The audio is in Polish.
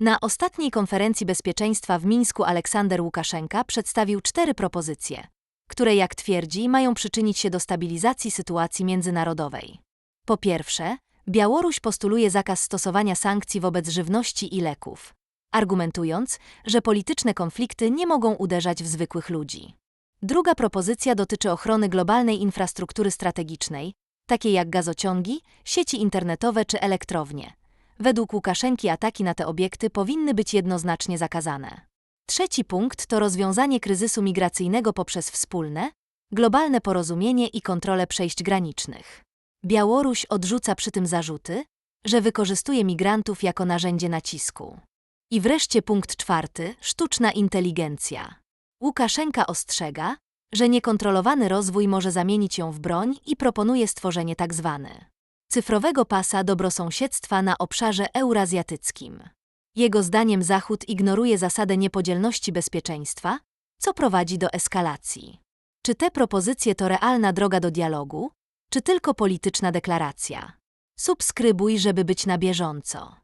Na ostatniej konferencji bezpieczeństwa w Mińsku Aleksander Łukaszenka przedstawił cztery propozycje, które, jak twierdzi, mają przyczynić się do stabilizacji sytuacji międzynarodowej. Po pierwsze, Białoruś postuluje zakaz stosowania sankcji wobec żywności i leków, argumentując, że polityczne konflikty nie mogą uderzać w zwykłych ludzi. Druga propozycja dotyczy ochrony globalnej infrastruktury strategicznej, takiej jak gazociągi, sieci internetowe czy elektrownie. Według Łukaszenki ataki na te obiekty powinny być jednoznacznie zakazane. Trzeci punkt to rozwiązanie kryzysu migracyjnego poprzez wspólne, globalne porozumienie i kontrolę przejść granicznych. Białoruś odrzuca przy tym zarzuty, że wykorzystuje migrantów jako narzędzie nacisku. I wreszcie punkt czwarty sztuczna inteligencja. Łukaszenka ostrzega, że niekontrolowany rozwój może zamienić ją w broń i proponuje stworzenie tzw. cyfrowego pasa dobrosąsiedztwa na obszarze eurazjatyckim. Jego zdaniem Zachód ignoruje zasadę niepodzielności bezpieczeństwa, co prowadzi do eskalacji. Czy te propozycje to realna droga do dialogu, czy tylko polityczna deklaracja? Subskrybuj, żeby być na bieżąco.